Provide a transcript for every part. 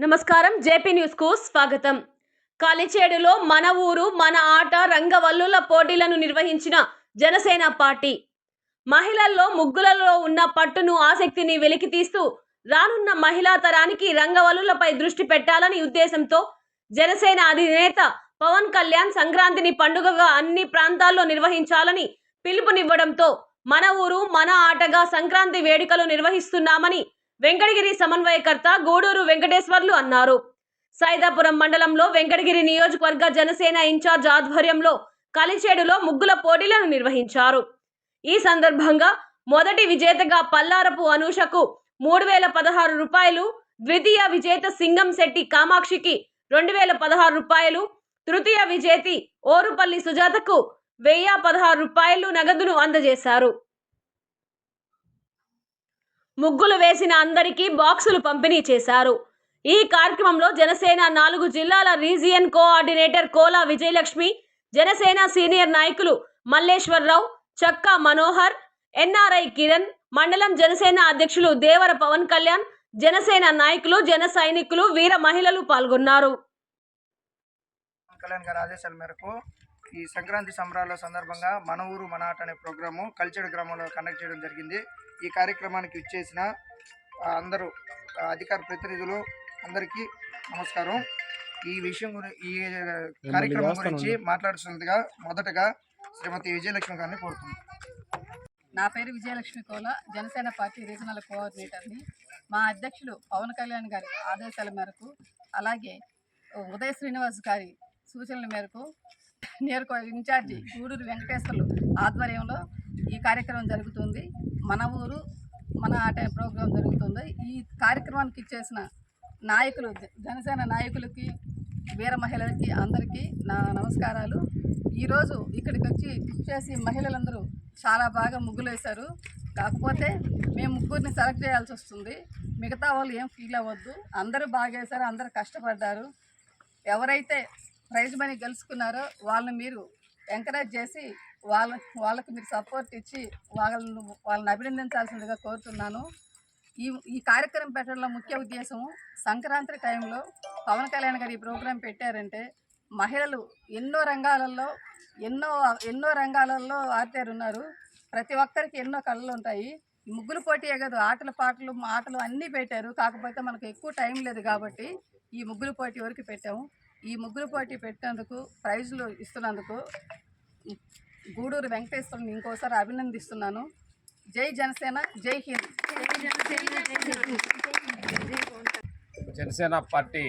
నమస్కారం. జేపీ న్యూస్కు స్వాగతం. కాలిచేడులో మన ఊరు మన ఆట రంగవల్లుల పోటీలను నిర్వహించిన జనసేన పార్టీ. మహిళల్లో ముగ్గులలో ఉన్న పట్టును ఆసక్తిని వెలికితీస్తూ రానున్న మహిళా తరానికి రంగవల్లులపై దృష్టి పెట్టాలని ఉద్దేశంతో జనసేన అధినేత పవన్ కళ్యాణ్ సంక్రాంతిని పండుగగా అన్ని ప్రాంతాల్లో నిర్వహించాలని పిలుపునివ్వడంతో మన ఊరు మన ఆటగా సంక్రాంతి వేడుకలు నిర్వహిస్తున్నామని వెంకటగిరి సమన్వయకర్త గూడూరు వెంకటేశ్వర్లు అన్నారు. సైదాపురం మండలంలో వెంకటగిరి నియోజకవర్గ జనసేన ఇన్ఛార్జ్ ఆధ్వర్యంలో కలిచేడులో ముగ్గుల పోటీలను నిర్వహించారు. ఈ సందర్భంగా మొదటి విజేతగా పల్లారపు అనూషకు మూడు వేల పదహారు రూపాయలు ద్వితీయ విజేత సింగం శెట్టి కామాక్షికి రెండు వేల పదహారు రూపాయలు తృతీయ విజేతి ఓరుపల్లి సుజాతకు వెయ్యి పదహారు రూపాయలు నగదును అందజేశారు. ముగ్గులు వేసిన అందరికీ బాక్సులు పంపిణీ చేశారు. ఈ కార్యక్రమంలో జనసేన నాలుగు జిల్లాల region coordinator Kola Vijayalakshmi Janasena senior నాయకులు మల్లేశ్వరరావు చక్కా మనోహర్ ఎన్ఆర్ఐ కిరణ్ మండలం జనసేన అధ్యక్షులు దేవర పవన్ కళ్యాణ్ జనసేన నాయకులు జన సైనికులు వీర మహిళలు పాల్గొన్నారు. కళ్యాణ్ గారి ఆదేశాల మేరకు ఈ సంక్రాంతి సంబరాల సందర్భంగా మన ఊరు మన ఆట అనే ప్రోగ్రాము కల్చర్ గ్రామంలో కండక్ట్ చేయడం జరిగింది. ఈ కార్యక్రమానికి ఇచ్చేసిన అందరూ అధికార ప్రతినిధులు అందరికీ నమస్కారం. ఈ విషయం గురి ఈ కార్యక్రమం గురించి మాట్లాడుతున్నదిగా మొదటగా శ్రీమతి విజయలక్ష్మి గారిని కోరుతున్నాను నా పేరు విజయలక్ష్మి కోల జనసేన పార్టీ రీజనల్ కోఆర్డినేటర్ని. మా అధ్యక్షులు పవన్ కళ్యాణ్ గారి ఆదేశాల మేరకు అలాగే ఉదయ శ్రీనివాస్ గారి సూచనల మేరకు నియోజక ఇన్ఛార్జి గూడూరు వెంకటేశ్వర్లు ఆధ్వర్యంలో ఈ కార్యక్రమం జరుగుతుంది. మన ఊరు మన ఆట ప్రోగ్రాం జరుగుతుంది. ఈ కార్యక్రమానికి ఇచ్చేసిన నాయకులు జనసేన నాయకులకి వీర మహిళలకి అందరికీ నా నమస్కారాలు. ఈరోజు ఇక్కడికి వచ్చి చేసి మహిళలందరూ చాలా బాగా ముగ్గులు వేశారు. కాకపోతే మేము ముగ్గురిని సెలెక్ట్ చేయాల్సి వస్తుంది. మిగతా వాళ్ళు ఏం ఫీల్ అవ్వద్దు. అందరూ బాగా వేశారు అందరూ కష్టపడ్డారు. ఎవరైతే ప్రైజ్ మనీ గెలుచుకున్నారో వాళ్ళని మీరు ఎంకరేజ్ చేసి వాళ్ళ వాళ్ళకి మీరు సపోర్ట్ ఇచ్చి వాళ్ళను వాళ్ళని అభినందించాల్సిందిగా కోరుతున్నాను. ఈ ఈ కార్యక్రమం పెట్టడంలో ముఖ్య ఉద్దేశం సంక్రాంతి టైంలో పవన్ కళ్యాణ్ గారు ఈ ప్రోగ్రాం పెట్టారంటే మహిళలు ఎన్నో రంగాలలో ఎన్నో ఎన్నో రంగాలలో ఆడతారు ఉన్నారు. ప్రతి ఒక్కరికి ఎన్నో కళలు ఉంటాయి. ఈ ముగ్గులు పోటీయే కాదు ఆటలు పాటలు ఆటలు అన్నీ పెట్టారు. కాకపోతే మనకు ఎక్కువ టైం లేదు కాబట్టి ఈ ముగ్గులు పోటీ వరకు పెట్టాము. ఈ ముగ్గురు పోటీ పెట్టినందుకు ప్రైజులు ఇస్తున్నందుకు గూడూరు వెంకటేశ్వరుని ఇంకోసారి అభినందిస్తున్నాను. జై జనసేన జై హింద్. జనసేన పార్టీ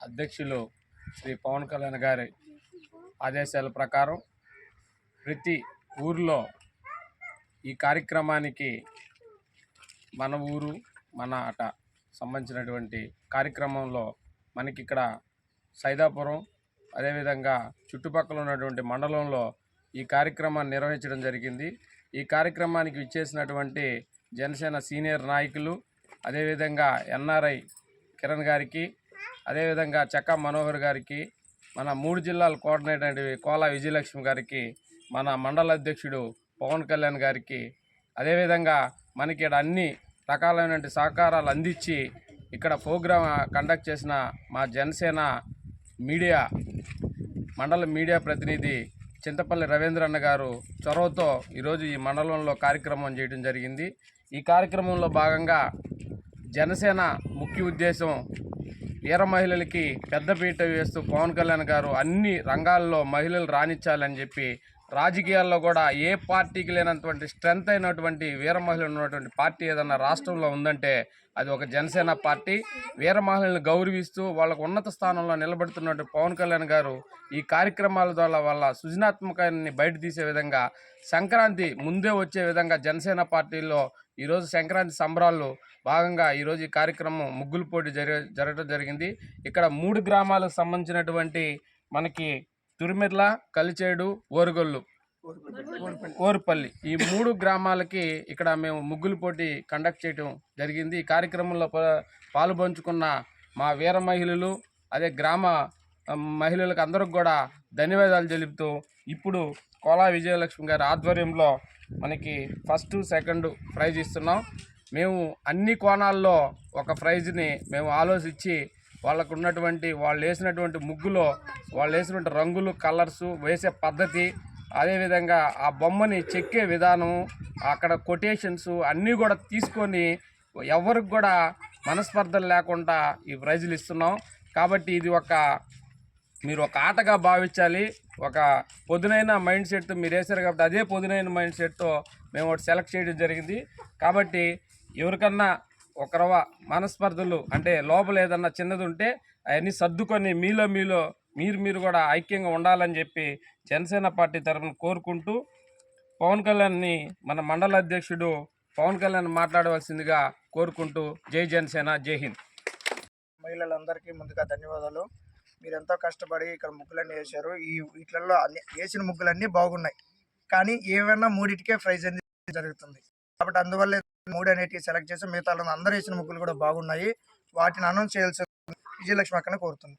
అధ్యక్షులు శ్రీ పవన్ కళ్యాణ్ గారి ఆదేశాల ప్రకారం ప్రతి ఊరిలో ఈ కార్యక్రమానికి మన ఊరు మన ఆట సంబంధించినటువంటి కార్యక్రమంలో మనకి ఇక్కడ సైదాపురం. అదేవిధంగా చుట్టుపక్కల ఉన్నటువంటి మండలంలో ఈ కార్యక్రమాన్ని నిర్వహించడం జరిగింది. ఈ కార్యక్రమానికి విచ్చేసినటువంటి జనసేన సీనియర్ నాయకులు అదేవిధంగా ఎన్ఆర్ఐ కిరణ్ గారికి అదేవిధంగా చక్కా మనోహర్ గారికి మన మూడు జిల్లాల కోఆర్డినేటర్ కోలా విజయలక్ష్మి గారికి మన మండల అధ్యక్షుడు పవన్ కళ్యాణ్ గారికి అదేవిధంగా మనకి ఇక్కడ అన్ని రకాలైన సహకారాలు అందించి ఇక్కడ ప్రోగ్రాం కండక్ట్ చేసిన మా జనసేన మీడియా మండల మీడియా ప్రతినిధి చింతపల్లి రవీంద్ర అన్న గారు చొరవతో ఈరోజు ఈ మండలంలో కార్యక్రమం చేయడం జరిగింది. ఈ కార్యక్రమంలో భాగంగా జనసేన ముఖ్య ఉద్దేశం వీర మహిళలకి పెద్దపీట వేస్తూ పవన్ కళ్యాణ్ గారు అన్ని రంగాల్లో మహిళలు రాణించాలని చెప్పి రాజకీయాల్లో కూడా ఏ పార్టీకి లేనటువంటి స్ట్రెంత్ అయినటువంటి వీర మహిళలు ఉన్నటువంటి పార్టీ ఏదన్నా రాష్ట్రంలో ఉందంటే అది ఒక జనసేన పార్టీ. వీర మహిళలను గౌరవిస్తూ వాళ్ళకు ఉన్నత స్థానంలో నిలబడుతున్నటువంటి పవన్ కళ్యాణ్ గారు ఈ కార్యక్రమాల ద్వారా వాళ్ళ సృజనాత్మకాన్ని బయట తీసే విధంగా సంక్రాంతి ముందే వచ్చే విధంగా జనసేన పార్టీలో ఈరోజు సంక్రాంతి సంబరాలు భాగంగా ఈరోజు ఈ కార్యక్రమం ముగ్గులు పోటీ జరి జరగడం జరిగింది. ఇక్కడ మూడు గ్రామాలకు సంబంధించినటువంటి మనకి తురిమిర్ల కలిచేడు ఓరుగొల్లు. ఓరుపల్లి. ఈ మూడు గ్రామాలకి ఇక్కడ మేము ముగ్గులు పోటీ కండక్ట్ చేయడం జరిగింది. ఈ కార్యక్రమంలో పా- పాలుపంచుకున్న మా వీర మహిళలు అదే గ్రామ మహిళలకు అందరికి కూడా ధన్యవాదాలు తెలుపుతూ ఇప్పుడు కోలా విజయలక్ష్మి గారి ఆధ్వర్యంలో మనకి ఫస్ట్ సెకండ్ ప్రైజ్ ఇస్తున్నాం. మేము అన్ని కోణాల్లో ఒక ప్రైజ్ని మేము ఆలోచించి వాళ్ళకు ఉన్నటువంటి వాళ్ళు వేసినటువంటి ముగ్గులో వాళ్ళు వేసినటువంటి రంగులు కలర్స్ వేసే పద్ధతి అదేవిధంగా ఆ బొమ్మని చెక్కే విధానం అక్కడ కొటేషన్స్ అన్నీ కూడా తీసుకొని ఎవరికి కూడా మనస్పర్ధలు లేకుండా ఈ ప్రైజులు ఇస్తున్నాం. కాబట్టి ఇది ఒక మీరు ఒక ఆటగా భావించాలి. ఒక పొదునైన మైండ్ సెట్ మీరు వేశారు కాబట్టి అదే పొదునైన మైండ్ సెట్తో మేము ఒకటి సెలెక్ట్ చేయడం జరిగింది. కాబట్టి ఎవరికన్నా ఒకరవ మనస్పర్ధలు అంటే లోపల ఏదన్నా చిన్నది ఉంటే అవన్నీ సర్దుకొని మీలో మీలో మీరు మీరు కూడా ఐక్యంగా ఉండాలని చెప్పి జనసేన పార్టీ తరఫున కోరుకుంటూ పవన్ కళ్యాణ్ని మన మండల అధ్యక్షుడు పవన్ కళ్యాణ్ మాట్లాడవలసిందిగా కోరుకుంటూ జై జనసేన జై హింద్. మహిళలందరికీ ముందుగా ధన్యవాదాలు. మీరు ఎంతో కష్టపడి ఇక్కడ ముగ్గులన్నీ వేశారు. ఈ వీటిలలో అన్ని వేసిన ముగ్గులన్నీ బాగున్నాయి. కానీ ఏమైనా మూడింటికే ప్రైజ్ అనేది జరుగుతుంది. కాబట్టి అందువల్ల మూడు అనేటివి సెలెక్ట్ చేసి మిగతా అందరూ వేసిన ముగ్గులు కూడా బాగున్నాయి. వాటిని అనౌన్స్ చేయాల్సి విజయలక్ష్మి అక్కనే కోరుతుంది.